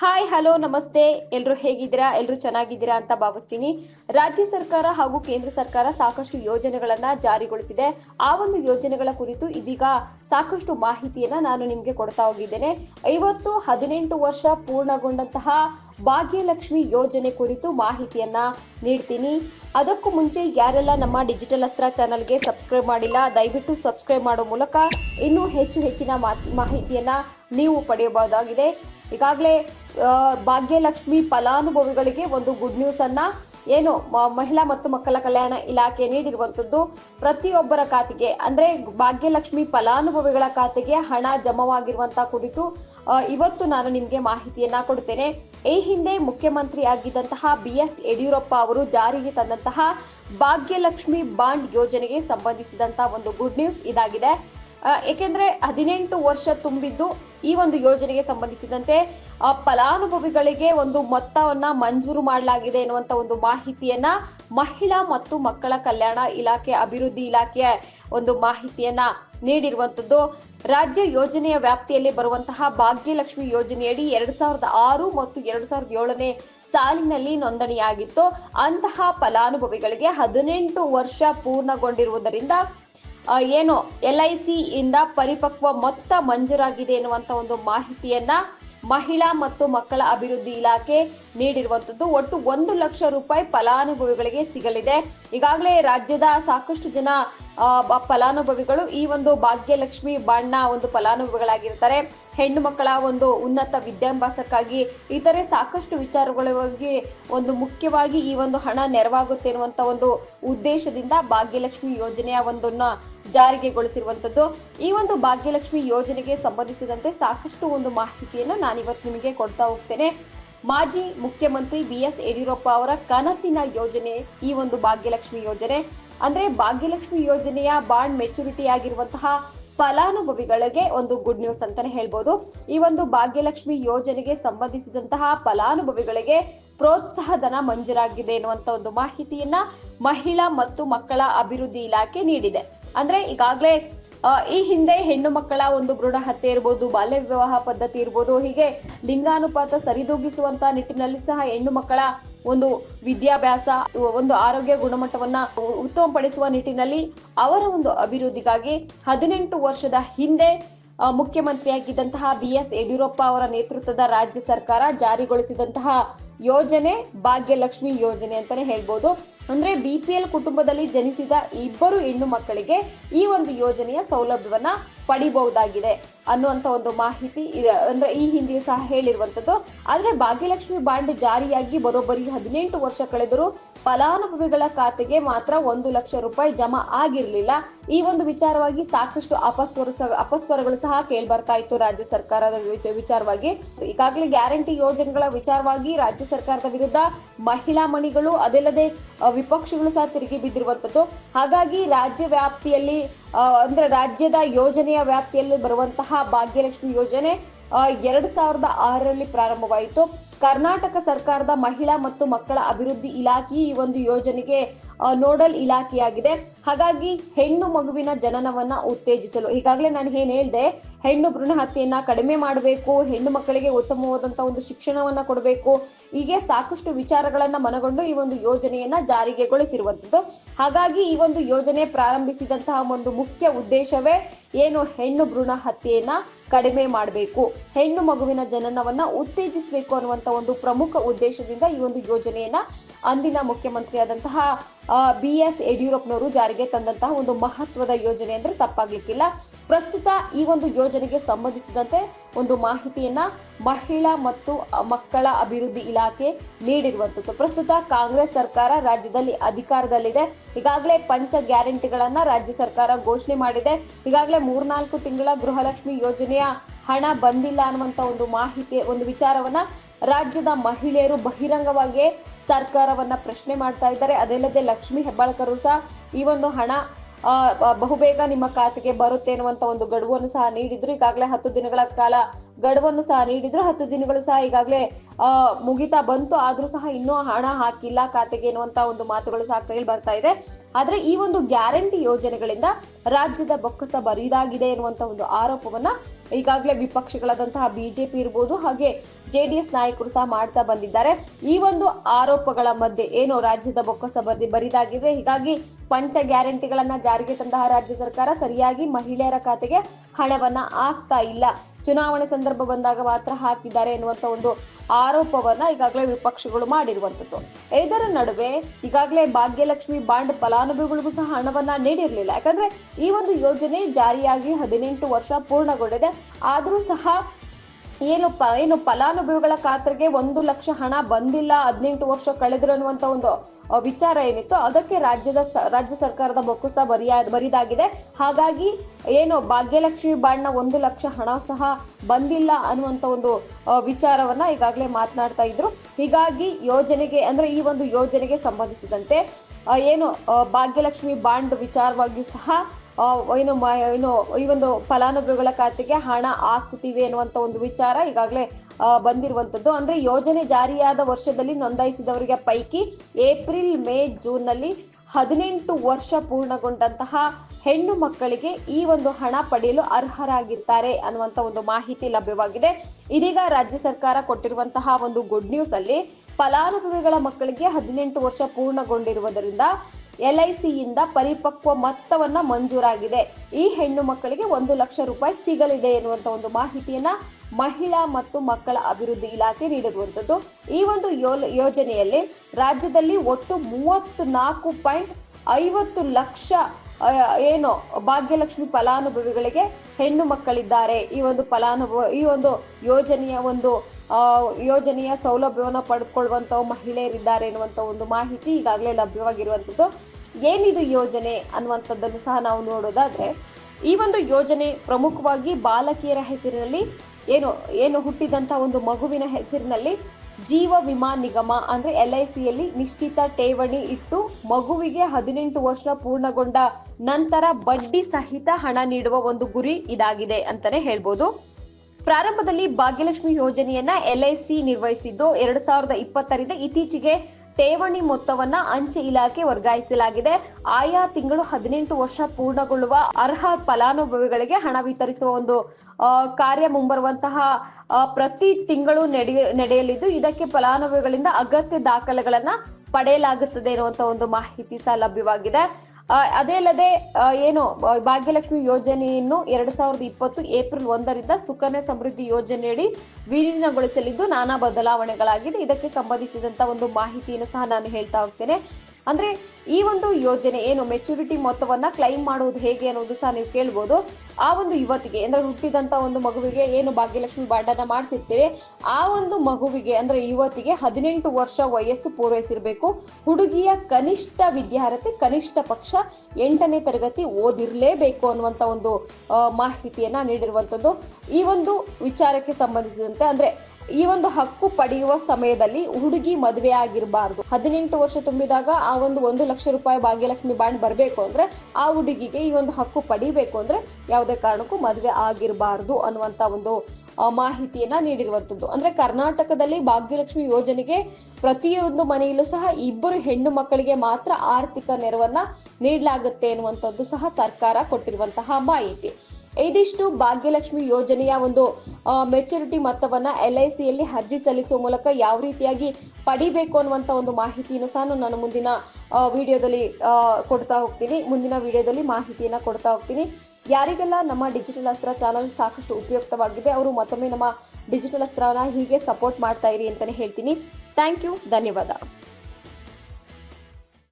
Hi hello ನಮಸ್ತೆ. ಎಲ್ಲರೂ ಹೇಗಿದ್ದೀರಾ? ಎಲ್ಲರೂ ಚೆನ್ನಾಗಿದ್ದೀರಾ ಅಂತ ಭಾವಿಸ್ತೀನಿ. ರಾಜ್ಯ ಸರ್ಕಾರ ಹಾಗೂ ಕೇಂದ್ರ ಸರ್ಕಾರ ಸಾಕಷ್ಟು ಯೋಜನೆಗಳನ್ನ ಜಾರಿಗೊಳಿಸಿದೆ. ಆ ಒಂದು ಯೋಜನೆಗಳ ಕುರಿತು ಇದೀಗ ಸಾಕಷ್ಟು ಮಾಹಿತಿಯನ್ನ ನಾನು ನಿಮಗೆ ಕೊಡ್ತಾ ಹೋಗಿದ್ದೇನೆ. ಐವತ್ತು ಹದಿನೆಂಟು ವರ್ಷ ಪೂರ್ಣಗೊಂಡಂತಹ ಭಾಗ್ಯಲಕ್ಷ್ಮಿ ಯೋಜನೆ ಕುರಿತು ಮಾಹಿತಿಯನ್ನ ನೀಡ್ತೀನಿ. ಅದಕ್ಕೂ ಮುಂಚೆ ಯಾರೆಲ್ಲ ನಮ್ಮ ಡಿಜಿಟಲ್ ಅಸ್ತ್ರ ಚಾನಲ್ಗೆ ಸಬ್ಸ್ಕ್ರೈಬ್ ಮಾಡಿಲ್ಲ, ದಯವಿಟ್ಟು ಸಬ್ಸ್ಕ್ರೈಬ್ ಮಾಡೋ ಮೂಲಕ ಇನ್ನೂ ಹೆಚ್ಚು ಹೆಚ್ಚಿನ ಮಾಹಿತಿಯನ್ನ ನೀವು ಪಡೆಯಬಹುದಾಗಿದೆ. ಈಗಾಗಲೇ ಭಾಗ್ಯಲಕ್ಷ್ಮಿ ಫಲಾನುಭವಿಗಳಿಗೆ ಒಂದು ಗುಡ್ ನ್ಯೂಸ್ ಅನ್ನ ಏನು ಮಹಿಳಾ ಮತ್ತು ಮಕ್ಕಳ ಕಲ್ಯಾಣ ಇಲಾಖೆ ನೀಡಿರುವಂತದ್ದು. ಪ್ರತಿಯೊಬ್ಬರ ಖಾತೆಗೆ, ಅಂದ್ರೆ ಭಾಗ್ಯಲಕ್ಷ್ಮಿ ಫಲಾನುಭವಿಗಳ ಖಾತೆಗೆ ಹಣ ಜಮವಾಗಿರುವಂತಹ ಕುರಿತು ಇವತ್ತು ನಾನು ನಿಮಗೆ ಮಾಹಿತಿಯನ್ನ ಕೊಡ್ತೇನೆ. ಈ ಹಿಂದೆ ಮುಖ್ಯಮಂತ್ರಿ ಆಗಿದ್ದಂತಹ ಬಿ ಎಸ್ ಯಡಿಯೂರಪ್ಪ ಅವರು ಜಾರಿಗೆ ತಂದಂತಹ ಭಾಗ್ಯಲಕ್ಷ್ಮಿ ಬಾಂಡ್ ಯೋಜನೆಗೆ ಸಂಬಂಧಿಸಿದಂತಹ ಒಂದು ಗುಡ್ ನ್ಯೂಸ್ ಇದಾಗಿದೆ. ಏಕೆಂದ್ರೆ ಹದಿನೆಂಟು ವರ್ಷ ತುಂಬಿದ್ದು ಈ ಒಂದು ಯೋಜನೆಗೆ ಸಂಬಂಧಿಸಿದಂತೆ ಫಲಾನುಭವಿಗಳಿಗೆ ಒಂದು ಮೊತ್ತವನ್ನ ಮಂಜೂರು ಮಾಡಲಾಗಿದೆ ಎನ್ನುವಂತ ಒಂದು ಮಾಹಿತಿಯನ್ನ ಮಹಿಳಾ ಮತ್ತು ಮಕ್ಕಳ ಕಲ್ಯಾಣ ಇಲಾಖೆ, ಅಭಿವೃದ್ಧಿ ಇಲಾಖೆಯ ಒಂದು ಮಾಹಿತಿಯನ್ನ ನೀಡಿರುವಂತದ್ದು. ರಾಜ್ಯ ಯೋಜನೆಯ ವ್ಯಾಪ್ತಿಯಲ್ಲಿ ಬರುವಂತಹ ಭಾಗ್ಯಲಕ್ಷ್ಮಿ ಯೋಜನೆಯಡಿ ಎರಡ್ ಸಾವಿರದ ಆರು ಮತ್ತು ಎರಡ್ ಸಾವಿರದ ಏಳನೇ ಸಾಲಿನಲ್ಲಿ ನೋಂದಣಿಯಾಗಿತ್ತು. ಅಂತಹ ಫಲಾನುಭವಿಗಳಿಗೆ ಹದಿನೆಂಟು ವರ್ಷ ಪೂರ್ಣಗೊಂಡಿರುವುದರಿಂದ ಏನು ಎಲ್ ಐ ಸಿ ಇಂದ ಪರಿಪಕ್ವ ಮೊತ್ತ ಮಂಜೂರಾಗಿದೆ ಎನ್ನುವಂತ ಒಂದು ಮಾಹಿತಿಯನ್ನ ಮಹಿಳಾ ಮತ್ತು ಮಕ್ಕಳ ಅಭಿವೃದ್ಧಿ ಇಲಾಖೆ ನೀಡಿರುವಂತದ್ದು. ಒಟ್ಟು ಒಂದು ಲಕ್ಷ ರೂಪಾಯಿ ಫಲಾನುಭವಿಗಳಿಗೆ ಸಿಗಲಿದೆ. ಈಗಾಗಲೇ ರಾಜ್ಯದ ಸಾಕಷ್ಟು ಜನ ಫಲಾನುಭವಿಗಳು ಈ ಒಂದು ಭಾಗ್ಯಲಕ್ಷ್ಮಿ ಬಾಣ್ಣ ಒಂದು ಫಲಾನುಭವಿಗಳಾಗಿರ್ತಾರೆ. ಹೆಣ್ಣು ಮಕ್ಕಳ ಒಂದು ಉನ್ನತ ವಿದ್ಯಾಭ್ಯಾಸಕ್ಕಾಗಿ ಇತರೆ ಸಾಕಷ್ಟು ವಿಚಾರಗಳಿಗೆ ಒಂದು ಮುಖ್ಯವಾಗಿ ಈ ಒಂದು ಹಣ ನೆರವಾಗುತ್ತೆ ಎನ್ನುವಂತ ಒಂದು ಉದ್ದೇಶದಿಂದ ಭಾಗ್ಯಲಕ್ಷ್ಮಿ ಯೋಜನೆಯ ಒಂದನ್ನ ಜಾರಿಗೆಗೊಳಿಸಿರುವಂತದ್ದು ಈ ಒಂದು ಭಾಗ್ಯಲಕ್ಷ್ಮಿ ಯೋಜನೆಗೆ ಸಂಬಂಧಿಸಿದಂತೆ ಸಾಕಷ್ಟು ಒಂದು ಮಾಹಿತಿಯನ್ನು ನಾನು ಇವತ್ತು ನಿಮಗೆ ಕೊಡ್ತಾ ಹೋಗ್ತೇನೆ. ಮಾಜಿ ಮುಖ್ಯಮಂತ್ರಿ ಬಿ ಎಸ್ ಯಡಿಯೂರಪ್ಪ ಅವರ ಕನಸಿನ ಯೋಜನೆ ಈ ಒಂದು ಭಾಗ್ಯಲಕ್ಷ್ಮಿ ಯೋಜನೆ. ಅಂದ್ರೆ ಭಾಗ್ಯಲಕ್ಷ್ಮಿ ಯೋಜನೆಯ ಬಾಂಡ್ ಮೆಚುರಿಟಿ ಆಗಿರುವಂತಹ ಫಲಾನುಭವಿಗಳಿಗೆ ಒಂದು ಗುಡ್ ನ್ಯೂಸ್ ಅಂತಾನೆ ಹೇಳ್ಬೋದು. ಈ ಒಂದು ಭಾಗ್ಯಲಕ್ಷ್ಮಿ ಯೋಜನೆಗೆ ಸಂಬಂಧಿಸಿದಂತಹ ಫಲಾನುಭವಿಗಳಿಗೆ ಪ್ರೋತ್ಸಾಹ ಧನ ಮಂಜೂರಾಗಿದೆ ಎನ್ನುವಂತ ಒಂದು ಮಾಹಿತಿಯನ್ನ ಮಹಿಳಾ ಮತ್ತು ಮಕ್ಕಳ ಅಭಿವೃದ್ಧಿ ಇಲಾಖೆ ನೀಡಿದೆ. ಅಂದ್ರೆ ಈಗಾಗಲೇ ಈ ಹಿಂದೆ ಹೆಣ್ಣು ಮಕ್ಕಳ ಒಂದು ಭ್ರೂಣ ಹತ್ಯೆ ಇರ್ಬೋದು, ಬಾಲ್ಯ ವಿವಾಹ ಪದ್ಧತಿ ಇರ್ಬೋದು, ಹೀಗೆ ಲಿಂಗಾನುಪಾತ ಸರಿದೂಗಿಸುವಂತ ನಿಟ್ಟಿನಲ್ಲಿ ಸಹ ಹೆಣ್ಣು ಮಕ್ಕಳ ಒಂದು ವಿದ್ಯಾಭ್ಯಾಸ, ಒಂದು ಆರೋಗ್ಯ ಗುಣಮಟ್ಟವನ್ನ ಉತ್ತಮಪಡಿಸುವ ನಿಟ್ಟಿನಲ್ಲಿ ಅವರ ಒಂದು ಅಭಿವೃದ್ಧಿಗಾಗಿ ಹದಿನೆಂಟು ವರ್ಷದ ಹಿಂದೆ ಮುಖ್ಯಮಂತ್ರಿಯಾಗಿದ್ದಂತಹ ಬಿ ಎಸ್ ಯಡಿಯೂರಪ್ಪ ಅವರ ನೇತೃತ್ವದ ರಾಜ್ಯ ಸರ್ಕಾರ ಜಾರಿಗೊಳಿಸಿದಂತಹ ಯೋಜನೆ, ಭಾಗ್ಯಲಕ್ಷ್ಮಿ ಯೋಜನೆ ಅಂತಾನೆ ಹೇಳ್ಬೋದು. ಅಂದ್ರೆ ಬಿ ಪಿ ಎಲ್ ಕುಟುಂಬದಲ್ಲಿ ಜನಿಸಿದ ಇಬ್ಬರು ಹೆಣ್ಣು ಮಕ್ಕಳಿಗೆ ಈ ಒಂದು ಯೋಜನೆಯ ಸೌಲಭ್ಯವನ್ನ ಪಡಿಬಹುದಾಗಿದೆ ಅನ್ನುವಂತ ಒಂದು ಮಾಹಿತಿ ಅಂದ್ರೆ ಈ ಹಿಂದೆಯೂ ಸಹ ಹೇಳಿರುವಂತದ್ದು. ಆದ್ರೆ ಭಾಗ್ಯಲಕ್ಷ್ಮಿ ಬಾಂಡ್ ಜಾರಿಯಾಗಿ ಬರೋಬ್ಬರಿ ಹದಿನೆಂಟು ವರ್ಷ ಕಳೆದರೂ ಫಲಾನುಭವಿಗಳ ಖಾತೆಗೆ ಮಾತ್ರ ಒಂದು ಲಕ್ಷ ರೂಪಾಯಿ ಜಮಾ ಆಗಿರಲಿಲ್ಲ. ಈ ಒಂದು ವಿಚಾರವಾಗಿ ಸಾಕಷ್ಟು ಅಪಸ್ವರ ಅಪಸ್ವರಗಳು ಸಹ ಕೇಳ್ಬರ್ತಾ ಇತ್ತು ರಾಜ್ಯ ಸರ್ಕಾರದ ವಿಚ- ವಿಚಾರವಾಗಿ. ಈಗಾಗಲೇ ಗ್ಯಾರಂಟಿ ಯೋಜನೆಗಳ ವಿಚಾರವಾಗಿ ರಾಜ್ಯ ಸರ್ಕಾರದ ವಿರುದ್ಧ ಮಹಿಳಾ ಮಣಿಗಳು ಅದಲ್ಲದೆ ವಿಪಕ್ಷಗಳು ಸಹ ತಿರುಗಿ ಬಿದ್ದಿರುವಂಥದ್ದು ಹಾಗಾಗಿ ರಾಜ್ಯ ವ್ಯಾಪ್ತಿಯಲ್ಲಿ ಅಂದ್ರೆ ರಾಜ್ಯದ ಯೋಜನೆಯ ವ್ಯಾಪ್ತಿಯಲ್ಲಿ ಬರುವಂತಹ ಭಾಗ್ಯಲಕ್ಷ್ಮಿ ಯೋಜನೆ ಎರಡು ಸಾವಿರದ ಆರರಲ್ಲಿ ಪ್ರಾರಂಭವಾಯಿತು. ಕರ್ನಾಟಕ ಸರ್ಕಾರದ ಮಹಿಳಾ ಮತ್ತು ಮಕ್ಕಳ ಅಭಿವೃದ್ಧಿ ಇಲಾಖೆ ಈ ಒಂದು ಯೋಜನೆಗೆ ನೋಡಲ್ ಇಲಾಖೆಯಾಗಿದೆ. ಹಾಗಾಗಿ ಹೆಣ್ಣು ಮಗುವಿನ ಜನನವನ್ನ ಉತ್ತೇಜಿಸಲು. ಈಗಾಗಲೇ ನಾನು ಏನ್ ಹೇಳ್ದೆ, ಹೆಣ್ಣು ಭ್ರೂಣ ಹತ್ಯೆಯನ್ನ ಕಡಿಮೆ ಮಾಡಬೇಕು, ಹೆಣ್ಣು ಮಕ್ಕಳಿಗೆ ಉತ್ತಮವಾದಂತಹ ಒಂದು ಶಿಕ್ಷಣವನ್ನ ಕೊಡಬೇಕು. ಹೀಗೆ ಸಾಕಷ್ಟು ವಿಚಾರಗಳನ್ನ ಮನಗೊಂಡು ಈ ಒಂದು ಯೋಜನೆಯನ್ನ ಜಾರಿಗೆಗೊಳಿಸಿರುವಂತದ್ದು. ಹಾಗಾಗಿ ಈ ಒಂದು ಯೋಜನೆ ಪ್ರಾರಂಭಿಸಿದಂತಹ ಒಂದು ಮುಖ್ಯ ಉದ್ದೇಶವೇ ಏನು ಹೆಣ್ಣು ಭ್ರೂಣ ಹತ್ಯೆಯನ್ನ ಕಡಿಮೆ ಮಾಡಬೇಕು. ಹೆಣ್ಣು ಮಗುವಿನ ಜನನವನ್ನ ಉತ್ತೇಜಿಸಬೇಕು ಅನ್ನುವಂತ ಒಂದು ಪ್ರಮುಖ ಉದ್ದೇಶದಿಂದ ಈ ಒಂದು ಯೋಜನೆಯನ್ನ ಅಂದಿನ ಮುಖ್ಯಮಂತ್ರಿಯಾದಂತಹ ಬಿ ಎಸ್ ಯಡಿಯೂರಪ್ಪನವರು ಜಾರಿಗೆ ತಂದಂತಹ ಒಂದು ಮಹತ್ವದ ಯೋಜನೆ ಅಂದ್ರೆ ತಪ್ಪಾಗ್ಲಿಕ್ಕಿಲ್ಲ. ಪ್ರಸ್ತುತ ಈ ಒಂದು ಯೋಜನೆಗೆ ಸಂಬಂಧಿಸಿದಂತೆ ಒಂದು ಮಾಹಿತಿಯನ್ನ ಮಹಿಳಾ ಮತ್ತು ಮಕ್ಕಳ ಅಭಿವೃದ್ಧಿ ಇಲಾಖೆ ನೀಡಿರುವಂತದ್ದು ಪ್ರಸ್ತುತ ಕಾಂಗ್ರೆಸ್ ಸರ್ಕಾರ ರಾಜ್ಯದಲ್ಲಿ ಅಧಿಕಾರದಲ್ಲಿದೆ. ಈಗಾಗಲೇ ಪಂಚ ಗ್ಯಾರಂಟಿಗಳನ್ನ ರಾಜ್ಯ ಸರ್ಕಾರ ಘೋಷಣೆ ಮಾಡಿದೆ. ಈಗಾಗಲೇ ಮೂರ್ನಾಲ್ಕು ತಿಂಗಳ ಗೃಹಲಕ್ಷ್ಮಿ ಯೋಜನೆಯ ಹಣ ಬಂದಿಲ್ಲ ಅನ್ನುವಂತ ಒಂದು ಮಾಹಿತಿ, ಒಂದು ವಿಚಾರವನ್ನ ರಾಜ್ಯದ ಮಹಿಳೆಯರು ಬಹಿರಂಗವಾಗಿ ಸರ್ಕಾರವನ್ನ ಪ್ರಶ್ನೆ ಮಾಡ್ತಾ ಇದ್ದಾರೆ. ಅದಲ್ಲದೆ ಲಕ್ಷ್ಮಿ ಹೆಬ್ಬಾಳ್ಕರು ಸಹ ಈ ಒಂದು ಹಣ ಬಹುಬೇಗ ನಿಮ್ಮ ಖಾತೆಗೆ ಬರುತ್ತೆ ಅನ್ನುವಂತ ಒಂದು ಗಡುವನ್ನು ಸಹ ನೀಡಿದ್ರು. ಈಗಾಗಲೇ ಹತ್ತು ದಿನಗಳ ಕಾಲ ಗಡುವನ್ನು ಸಹ ನೀಡಿದ್ರು. ಹತ್ತು ದಿನಗಳು ಸಹ ಈಗಾಗಲೇ ಮುಗಿತಾ ಬಂತು. ಆದ್ರೂ ಸಹ ಇನ್ನೂ ಹಣ ಹಾಕಿಲ್ಲ ಖಾತೆಗೆ ಎನ್ನುವಂತ ಒಂದು ಮಾತುಗಳು ಸಹ ಕೇಳಿ ಬರ್ತಾ ಇದೆ. ಆದ್ರೆ ಈ ಒಂದು ಗ್ಯಾರಂಟಿ ಯೋಜನೆಗಳಿಂದ ರಾಜ್ಯದ ಬೊಕ್ಕಸ ಬರಿದಾಗಿದೆ ಎನ್ನುವಂತ ಒಂದು ಆರೋಪವನ್ನ ಈಗಾಗಲೇ ವಿಪಕ್ಷಗಳಾದಂತಹ ಬಿಜೆಪಿ ಇರ್ಬೋದು ಹಾಗೆ ಜೆಡಿಎಸ್ ನಾಯಕರು ಸಹ ಮಾಡ್ತಾ ಬಂದಿದ್ದಾರೆ. ಈ ಒಂದು ಆರೋಪಗಳ ಮಧ್ಯೆ ಏನು ರಾಜ್ಯದ ಬೊಕ್ಕಸ ಬರಿದಾಗಿದೆ. ಹೀಗಾಗಿ ಪಂಚ ಗ್ಯಾರಂಟಿಗಳನ್ನ ಜಾರಿಗೆ ತಂದಹ ರಾಜ್ಯ ಸರ್ಕಾರ ಸರಿಯಾಗಿ ಮಹಿಳೆಯರ ಖಾತೆಗೆ ಹಣವನ್ನ ಹಾಕ್ತಾ ಇಲ್ಲ. ಚುನಾವಣೆ ಸಂದರ್ಭ ಬಂದಾಗ ಮಾತ್ರ ಹಾಕಿದ್ದಾರೆ ಎನ್ನುವಂತ ಒಂದು ಆರೋಪವನ್ನ ಈಗಾಗಲೇ ವಿಪಕ್ಷಗಳು ಮಾಡಿರುವಂತದ್ದು. ಇದರ ನಡುವೆ ಈಗಾಗಲೇ ಭಾಗ್ಯಲಕ್ಷ್ಮಿ ಬಾಂಡ್ ಫಲಾನುಭವಿಗಳಿಗೂ ಸಹ ಹಣವನ್ನ ನೀಡಿರಲಿಲ್ಲ. ಯಾಕಂದ್ರೆ ಈ ಒಂದು ಯೋಜನೆ ಜಾರಿಯಾಗಿ ಹದಿನೆಂಟು ವರ್ಷ ಪೂರ್ಣಗೊಂಡಿದೆ. ಆದರೂ ಸಹ ಏನು ಪ, ಏನು ಫಲಾನುಭವಿಗಳ ಖಾತೆಗೆ ಒಂದು ಲಕ್ಷ ಹಣ ಬಂದಿಲ್ಲ, ಹದಿನೆಂಟು ವರ್ಷ ಕಳೆದ್ರು ಅನ್ನುವಂತ ಒಂದು ವಿಚಾರ ಏನಿತ್ತು, ಅದಕ್ಕೆ ರಾಜ್ಯದ ರಾಜ್ಯ ಸರ್ಕಾರದ ಬೊಕ್ಕುಸ ಬರಿಯ, ಬರಿದಾಗಿದೆ. ಹಾಗಾಗಿ ಏನು ಭಾಗ್ಯಲಕ್ಷ್ಮಿ ಬಾಂಡ್ನ ಒಂದು ಲಕ್ಷ ಹಣ ಸಹ ಬಂದಿಲ್ಲ ಅನ್ನುವಂತ ಒಂದು ವಿಚಾರವನ್ನ ಈಗಾಗಲೇ ಮಾತನಾಡ್ತಾ ಇದ್ರು. ಹೀಗಾಗಿ ಯೋಜನೆಗೆ, ಅಂದ್ರೆ ಈ ಒಂದು ಯೋಜನೆಗೆ ಸಂಬಂಧಿಸಿದಂತೆ ಏನು ಭಾಗ್ಯಲಕ್ಷ್ಮಿ ಬಾಂಡ್ ವಿಚಾರವಾಗಿಯೂ ಸಹ ಏನು ಏನು, ಈ ಒಂದು ಫಲಾನುಭವಿಗಳ ಖಾತೆಗೆ ಹಣ ಹಾಕ್ತೀವಿ ಅನ್ನುವಂತ ಒಂದು ವಿಚಾರ ಈಗಾಗಲೇ ಬಂದಿರುವಂತದ್ದು. ಅಂದ್ರೆ ಯೋಜನೆ ಜಾರಿಯಾದ ವರ್ಷದಲ್ಲಿ ನೋಂದಾಯಿಸಿದವರಿಗೆ ಪೈಕಿ ಏಪ್ರಿಲ್, ಮೇ ಜೂನ್ನಲ್ಲಿ ಹದಿನೆಂಟು ವರ್ಷ ಪೂರ್ಣಗೊಂಡಂತಹ ಹೆಣ್ಣು ಮಕ್ಕಳಿಗೆ ಈ ಒಂದು ಹಣ ಪಡೆಯಲು ಅರ್ಹರಾಗಿರ್ತಾರೆ ಅನ್ನುವಂತ ಒಂದು ಮಾಹಿತಿ ಲಭ್ಯವಾಗಿದೆ. ಇದೀಗ ರಾಜ್ಯ ಸರ್ಕಾರ ಕೊಟ್ಟಿರುವಂತಹ ಒಂದು ಗುಡ್ ನ್ಯೂಸ್ ಅಲ್ಲಿ ಫಲಾನುಭವಿಗಳ ಮಕ್ಕಳಿಗೆ ಹದಿನೆಂಟು ವರ್ಷ ಪೂರ್ಣಗೊಂಡಿರುವುದರಿಂದ ಎಲ್ಐಸಿಯಿಂದ ಪರಿಪಕ್ವ ಮೊತ್ತವನ್ನ ಮಂಜೂರಾಗಿದೆ. ಈ ಹೆಣ್ಣು ಮಕ್ಕಳಿಗೆ ಒಂದು ಲಕ್ಷ ರೂಪಾಯಿ ಸಿಗಲಿದೆ ಎನ್ನುವಂತ ಒಂದು ಮಾಹಿತಿಯನ್ನ ಮಹಿಳಾ ಮತ್ತು ಮಕ್ಕಳ ಅಭಿವೃದ್ಧಿ ಇಲಾಖೆ ನೀಡಿರುವಂತದ್ದು. ಈ ಒಂದು ಯೋಜನೆಯಲ್ಲಿ ರಾಜ್ಯದಲ್ಲಿ ಒಟ್ಟು ಮೂವತ್ತು ನಾಲ್ಕು ಪಾಯಿಂಟ್ ಐವತ್ತು ಲಕ್ಷ ಏನು ಭಾಗ್ಯಲಕ್ಷ್ಮಿ ಫಲಾನುಭವಿಗಳಿಗೆ ಹೆಣ್ಣು ಮಕ್ಕಳಿದ್ದಾರೆ. ಈ ಒಂದು ಫಲಾನುಭವ ಈ ಒಂದು ಯೋಜನೆಯ ಒಂದು ಯೋಜನೆಯ ಸೌಲಭ್ಯವನ್ನು ಪಡೆದುಕೊಳ್ಳುವಂತ ಮಹಿಳೆಯರಿದ್ದಾರೆ ಎನ್ನುವಂಥ ಒಂದು ಮಾಹಿತಿ ಈಗಾಗಲೇ ಲಭ್ಯವಾಗಿರುವಂಥದ್ದು ಏನಿದು ಯೋಜನೆ ಅನ್ನುವಂಥದ್ದನ್ನು ಸಹ ನಾವು ನೋಡೋದಾದ್ರೆ, ಈ ಒಂದು ಯೋಜನೆ ಪ್ರಮುಖವಾಗಿ ಬಾಲಕಿಯರ ಹೆಸರಿನಲ್ಲಿ, ಏನು ಏನು ಹುಟ್ಟಿದಂಥ ಒಂದು ಮಗುವಿನ ಹೆಸರಿನಲ್ಲಿ ಜೀವ ವಿಮಾ ನಿಗಮ ಅಂದ್ರೆ ಎಲ್ ಐ ಸಿಯಲ್ಲಿ ನಿಶ್ಚಿತ ಠೇವಣಿ ಇಟ್ಟು ಮಗುವಿಗೆ ಹದಿನೆಂಟು ವರ್ಷ ಪೂರ್ಣಗೊಂಡ ನಂತರ ಬಡ್ಡಿ ಸಹಿತ ಹಣ ನೀಡುವ ಒಂದು ಗುರಿ ಇದಾಗಿದೆ ಅಂತಲೇ ಹೇಳ್ಬೋದು. ಪ್ರಾರಂಭದಲ್ಲಿ ಭಾಗ್ಯಲಕ್ಷ್ಮಿ ಯೋಜನೆಯನ್ನ ಎಲ್ಐಸಿ ನಿರ್ವಹಿಸಿದ್ದು ಎರಡ್ ಸಾವಿರದ ಇಪ್ಪತ್ತರಿಂದ ಇತ್ತೀಚೆಗೆ ಠೇವಣಿ ಮೊತ್ತವನ್ನ ಅಂಚೆ ಇಲಾಖೆ ವರ್ಗಾಯಿಸಲಾಗಿದೆ. ಆಯಾ ತಿಂಗಳು ಹದಿನೆಂಟು ವರ್ಷ ಪೂರ್ಣಗೊಳ್ಳುವ ಅರ್ಹ ಫಲಾನುಭವಿಗಳಿಗೆ ಹಣ ವಿತರಿಸುವ ಒಂದು ಕಾರ್ಯ ಮುಂಬರುವಂತಹ ಪ್ರತಿ ತಿಂಗಳು ನಡೆಯ, ನಡೆಯಲಿದ್ದು ಇದಕ್ಕೆ ಫಲಾನುಭವಿಗಳಿಂದ ಅಗತ್ಯ ದಾಖಲೆಗಳನ್ನ ಪಡೆಯಲಾಗುತ್ತದೆ ಎನ್ನುವಂತ ಒಂದು ಮಾಹಿತಿ ಸಹ ಲಭ್ಯವಾಗಿದೆ. ಅದೇ ಅಲ್ಲದೆ ಏನು ಭಾಗ್ಯಲಕ್ಷ್ಮಿ ಯೋಜನೆಯನ್ನು ಎರಡ್ ಸಾವಿರದ ಇಪ್ಪತ್ತು ಏಪ್ರಿಲ್ ಒಂದರಿಂದ ಸುಕನ್ಯಾ ಸಮೃದ್ಧಿ ಯೋಜನೆಯಡಿ ವಿಲೀನಗೊಳಿಸಲಿದ್ದು ನಾನಾ ಬದಲಾವಣೆಗಳಾಗಿದೆ. ಇದಕ್ಕೆ ಸಂಬಂಧಿಸಿದಂತ ಒಂದು ಮಾಹಿತಿಯನ್ನು ಸಹ ನಾನು ಹೇಳ್ತಾ ಹೋಗ್ತೇನೆ. ಅಂದ್ರೆ ಈ ಒಂದು ಯೋಜನೆ ಏನು ಮೆಚುರಿಟಿ ಮೊತ್ತವನ್ನ ಕ್ಲೈಮ್ ಮಾಡುವುದು ಹೇಗೆ ಅನ್ನೋದು ಸಹ ನೀವು ಕೇಳ್ಬೋದು. ಆ ಒಂದು ಯುವತಿಗೆ, ಅಂದ್ರೆ ಹುಟ್ಟಿದಂತ ಒಂದು ಮಗುವಿಗೆ ಏನು ಭಾಗ್ಯಲಕ್ಷ್ಮಿ ಬಾಂಡನ ಮಾಡಿಸಿರ್ತೀವಿ, ಆ ಒಂದು ಮಗುವಿಗೆ, ಅಂದ್ರೆ ಯುವತಿಗೆ ಹದಿನೆಂಟು ವರ್ಷ ವಯಸ್ಸು ಪೂರೈಸಿರ್ಬೇಕು. ಹುಡುಗಿಯ ಕನಿಷ್ಠ ವಿದ್ಯಾರ್ಹತೆ, ಕನಿಷ್ಠ ಪಕ್ಷ ಎಂಟನೇ ತರಗತಿ ಓದಿರ್ಲೇಬೇಕು ಅನ್ನುವಂತ ಒಂದು ಮಾಹಿತಿಯನ್ನ ನೀಡಿರುವಂತದ್ದು. ಈ ಒಂದು ವಿಚಾರಕ್ಕೆ ಸಂಬಂಧಿಸಿದಂತೆ, ಅಂದ್ರೆ ಈ ಒಂದು ಹಕ್ಕು ಪಡೆಯುವ ಸಮಯದಲ್ಲಿ ಹುಡುಗಿ ಮದುವೆ ಆಗಿರಬಾರ್ದು. ಹದಿನೆಂಟು ವರ್ಷ ತುಂಬಿದಾಗ ಆ ಒಂದು ಒಂದು ಲಕ್ಷ ರೂಪಾಯಿ ಭಾಗ್ಯಲಕ್ಷ್ಮಿ ಬಾಂಡ್ ಬರಬೇಕು ಅಂದ್ರೆ ಆ ಹುಡುಗಿಗೆ ಈ ಒಂದು ಹಕ್ಕು ಪಡಿಬೇಕು ಅಂದ್ರೆ ಯಾವುದೇ ಕಾರಣಕ್ಕೂ ಮದುವೆ ಆಗಿರಬಾರ್ದು ಅನ್ನುವಂತ ಒಂದು ಮಾಹಿತಿಯನ್ನ ನೀಡಿರುವಂತದ್ದು. ಅಂದ್ರೆ ಕರ್ನಾಟಕದಲ್ಲಿ ಭಾಗ್ಯಲಕ್ಷ್ಮಿ ಯೋಜನೆಗೆ ಪ್ರತಿಯೊಂದು ಮನೆಯಲ್ಲೂ ಸಹ ಇಬ್ಬರು ಹೆಣ್ಣು ಮಕ್ಕಳಿಗೆ ಮಾತ್ರ ಆರ್ಥಿಕ ನೆರವನ್ನ ನೀಡಲಾಗುತ್ತೆ ಎನ್ನುವಂಥದ್ದು ಸಹ ಸರ್ಕಾರ ಕೊಟ್ಟಿರುವಂತಹ ಮಾಹಿತಿ. ಇದಿಷ್ಟು ಭಾಗ್ಯಲಕ್ಷ್ಮಿ ಯೋಜನೆಯ ಒಂದು ಮೆಚುರಿಟಿ ಮೊತ್ತವನ್ನ ಎಲ್ ಐ ಸಿಯಲ್ಲಿ ಅರ್ಜಿ ಸಲ್ಲಿಸುವ ಮೂಲಕ ಯಾವ ರೀತಿಯಾಗಿ ಪಡಿಬೇಕು ಅನ್ನುವಂತ ಒಂದು ಮಾಹಿತಿಯನ್ನು ಸಹ ನಾನು ಮುಂದಿನ ವಿಡಿಯೋದಲ್ಲಿ ಕೊಡ್ತಾ ಹೋಗ್ತೀನಿ. ಮುಂದಿನ ವಿಡಿಯೋದಲ್ಲಿ ಮಾಹಿತಿಯನ್ನ ಕೊಡ್ತಾ ಹೋಗ್ತೀನಿ. ಯಾರಿಗೆಲ್ಲ ನಮ್ಮ ಡಿಜಿಟಲ್ ಅಸ್ತ್ರ ಚಾನಲ್ ಸಾಕಷ್ಟು ಉಪಯುಕ್ತವಾಗಿದೆ, ಅವರು ಮತ್ತೊಮ್ಮೆ ನಮ್ಮ ಡಿಜಿಟಲ್ ಅಸ್ತ್ರನ ಹೀಗೆ ಸಪೋರ್ಟ್ ಮಾಡ್ತಾ ಇರಿ ಅಂತಾನೆ ಹೇಳ್ತೀನಿ. ಥ್ಯಾಂಕ್ ಯು ಧನ್ಯವಾದ.